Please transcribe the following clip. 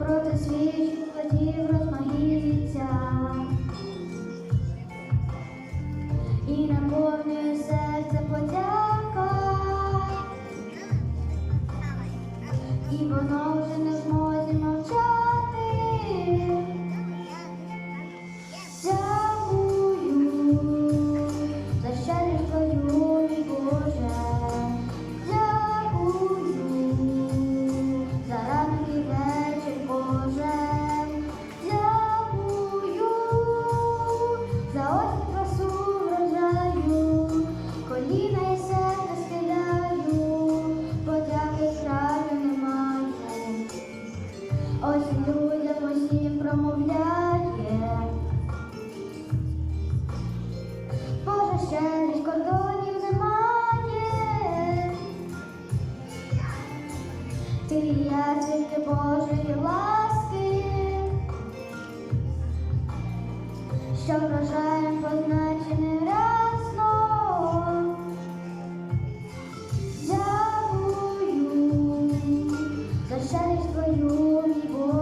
Проти свіжих хотів розмаїться. І наповнює серце подяка. І воно вже не зможе промовляє, Боже, щедрість кордонів немає, ти і я тільки Божої ласки, що вражає позначений раз. Дякую за щастя твою любов.